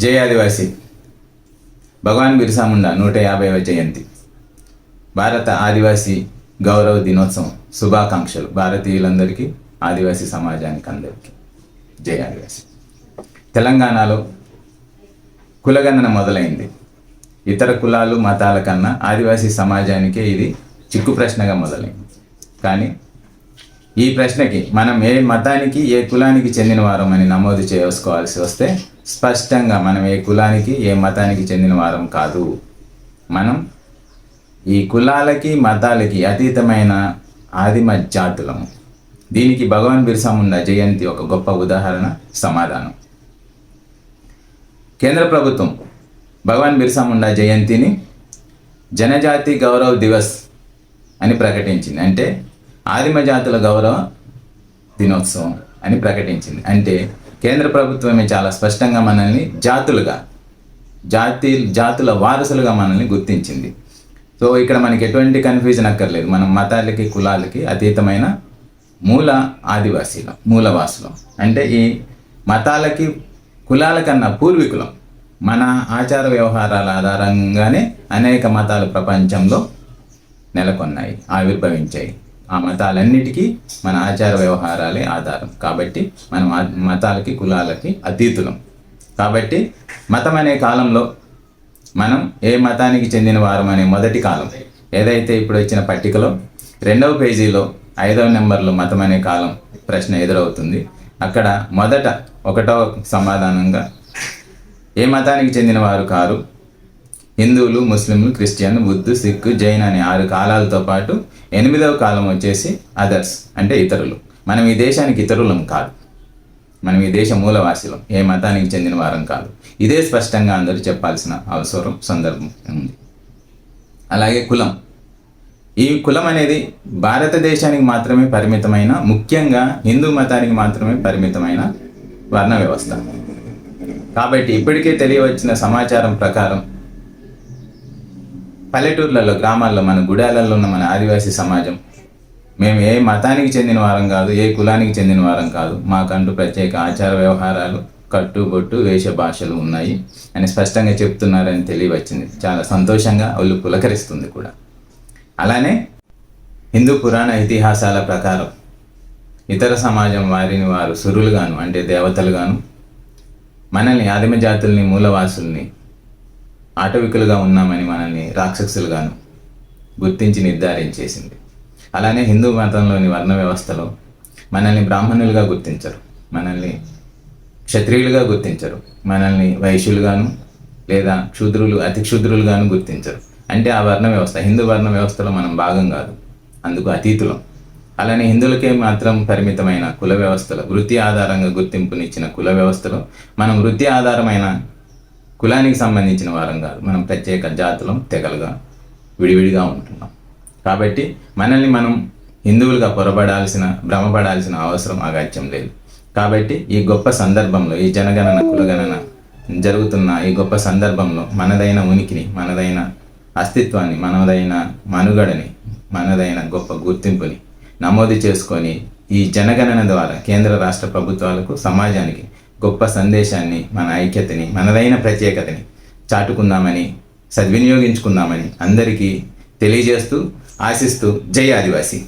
జై ఆదివాసి. భగవాన్ బిర్సా ముండా నూట యాభైవ జయంతి. భారత ఆదివాసీ గౌరవ దినోత్సవం శుభాకాంక్షలు. భారతీయులందరికీ ఆదివాసీ సమాజానికి అందరికీ. జై ఆదివాసి. తెలంగాణలో కులగణన మొదలైంది. ఇతర కులాలు మతాల కన్నా ఆదివాసీ సమాజానికే ఇది చిక్కు ప్రశ్నగా మొదలైంది. కానీ ఈ ప్రశ్నకి మనం ఏ మతానికి ఏ కులానికి చెందిన వారం అని నమోదు చేసుకోవాల్సి వస్తే స్పష్టంగా మనం ఏ కులానికి ఏ మతానికి చెందిన వారం కాదు. మనం ఈ కులాలకి మతాలకి అతీతమైన ఆదిమ జాతులము. దీనికి భగవాన్ బిర్సా ముండా జయంతి ఒక గొప్ప ఉదాహరణ సమాధానం. కేంద్ర ప్రభుత్వం భగవాన్ బిర్సా ముండా జయంతిని జనజాతి గౌరవ్ దివస్ అని ప్రకటించింది. అంటే ఆదిమ జాతుల గౌరవ దినోత్సవం అని ప్రకటించింది. అంటే కేంద్ర ప్రభుత్వమే చాలా స్పష్టంగా మనల్ని జాతులుగా జాతి జాతుల వారసులుగా మనల్ని గుర్తించింది. సో ఇక్కడ మనకి ఎటువంటి కన్ఫ్యూజన్ అక్కర్లేదు. మనం మతాలకి కులాలకి అతీతమైన మూల ఆదివాసీలం మూలవాసులం. అంటే ఈ మతాలకి కులాల కన్నా పూర్వీకులం మన ఆచార వ్యవహారాల ఆధారంగానే అనేక మతాలు ప్రపంచంలో నెలకొన్నాయి ఆవిర్భవించాయి. ఆ మతాలన్నిటికీ మన ఆచార వ్యవహారాలే ఆధారం. కాబట్టి మనం మతాలకి కులాలకి అతీతులం. కాబట్టి మతం అనే కాలంలో మనం ఏ మతానికి చెందిన వారం అనే మొదటి కాలం. ఏదైతే ఇప్పుడు వచ్చిన పట్టికలో రెండవ పేజీలో ఐదవ నెంబర్లో మతం అనే కాలం ప్రశ్న ఎదురవుతుంది. అక్కడ మొదట ఒకటవ సమాధానంగా ఏ మతానికి చెందిన వారు కారు? హిందువులు ముస్లింలు క్రిస్టియన్ బుద్ధు సిక్కు జైన్ అనే ఆరు కాలాలతో పాటు ఎనిమిదవ కాలం వచ్చేసి అదర్స్ అంటే ఇతరులు. మనం ఈ దేశానికి ఇతరులం కాదు. మనం ఈ దేశ మూలవాసిలం. ఏ మతానికి చెందిన వారం కాదు. ఇదే స్పష్టంగా అందరూ చెప్పాల్సిన అవసరం సందర్భం ఉంది. అలాగే కులం. ఈ కులం అనేది భారతదేశానికి మాత్రమే పరిమితమైన ముఖ్యంగా హిందూ మతానికి మాత్రమే పరిమితమైన వర్ణ వ్యవస్థ. కాబట్టి ఇప్పటికే తెలియవచ్చిన సమాచారం ప్రకారం పల్లెటూర్లలో గ్రామాల్లో మన గుడాలలో ఉన్న మన ఆదివాసీ సమాజం మేము ఏ మతానికి చెందిన వారం కాదు ఏ కులానికి చెందిన వారం కాదు మాకంటూ ప్రత్యేక ఆచార వ్యవహారాలు కట్టుబొట్టు వేష భాషలు ఉన్నాయి అని స్పష్టంగా చెప్తున్నారని తెలియవచ్చింది. చాలా సంతోషంగా వాళ్ళు పులకరిస్తుంది కూడా. అలానే హిందూ పురాణ ఇతిహాసాల ప్రకారం ఇతర సమాజం వారిని వారు సురులుగాను అంటే దేవతలుగాను మనల్ని ఆదిమ జాతుల్ని మూలవాసుల్ని ఆటవికులుగా ఉన్నామని మనల్ని రాక్షసులుగాను గుర్తించి నిర్ధారించేసింది అలానే హిందూ మతంలోని వర్ణ వ్యవస్థలో మనల్ని బ్రాహ్మణులుగా గుర్తించరు మనల్ని క్షత్రియులుగా గుర్తించరు మనల్ని వైశ్యులుగాను లేదా క్షుద్రులు అతి క్షుద్రులుగాను గుర్తించరు. అంటే ఆ వర్ణ వ్యవస్థ హిందూ వర్ణ వ్యవస్థలో మనం భాగం కాదు అందుకు అతీతులం. అలానే హిందువులకే మాత్రం పరిమితమైన కుల వ్యవస్థలో వృత్తి ఆధారంగా గుర్తింపునిచ్చిన కుల వ్యవస్థలో మనం వృత్తి ఆధారమైన కులానికి సంబంధించిన వారం కాదు. మనం ప్రత్యేక జాతులం తెగలుగా విడివిడిగా ఉంటున్నాం. కాబట్టి మనల్ని మనం హిందువులుగా పొరబడాల్సిన భ్రమపడాల్సిన అవసరం అగత్యం లేదు. కాబట్టి ఈ గొప్ప సందర్భంలో ఈ జనగణన కులగణన జరుగుతున్న ఈ గొప్ప సందర్భంలో మనదైన ఉనికిని మనదైన అస్తిత్వాన్ని మనదైన మనుగడని మనదైన గొప్ప గుర్తింపుని నమోదు చేసుకొని ఈ జనగణన ద్వారా కేంద్ర రాష్ట్ర ప్రభుత్వాలకు సమాజానికి గొప్ప సందేశాన్ని మన ఐక్యతని మనదైన ప్రత్యేకతని చాటుకుందామని సద్వినియోగించుకుందామని అందరికీ తెలియజేస్తూ ఆశిస్తూ జై ఆదివాసీ.